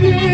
Yeah.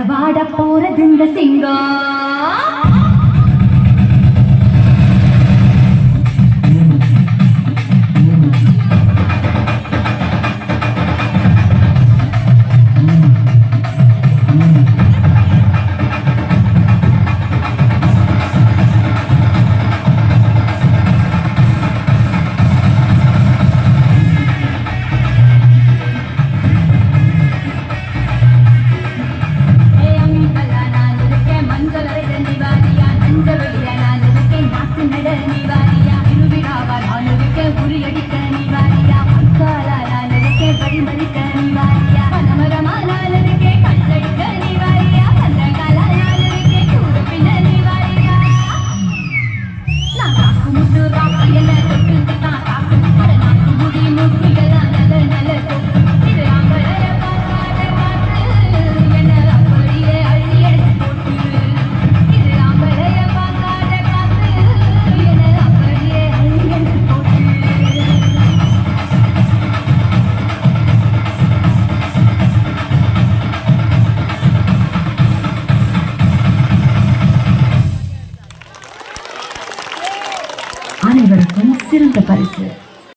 களவாட போறது இந்த சிங்கம் 粉丝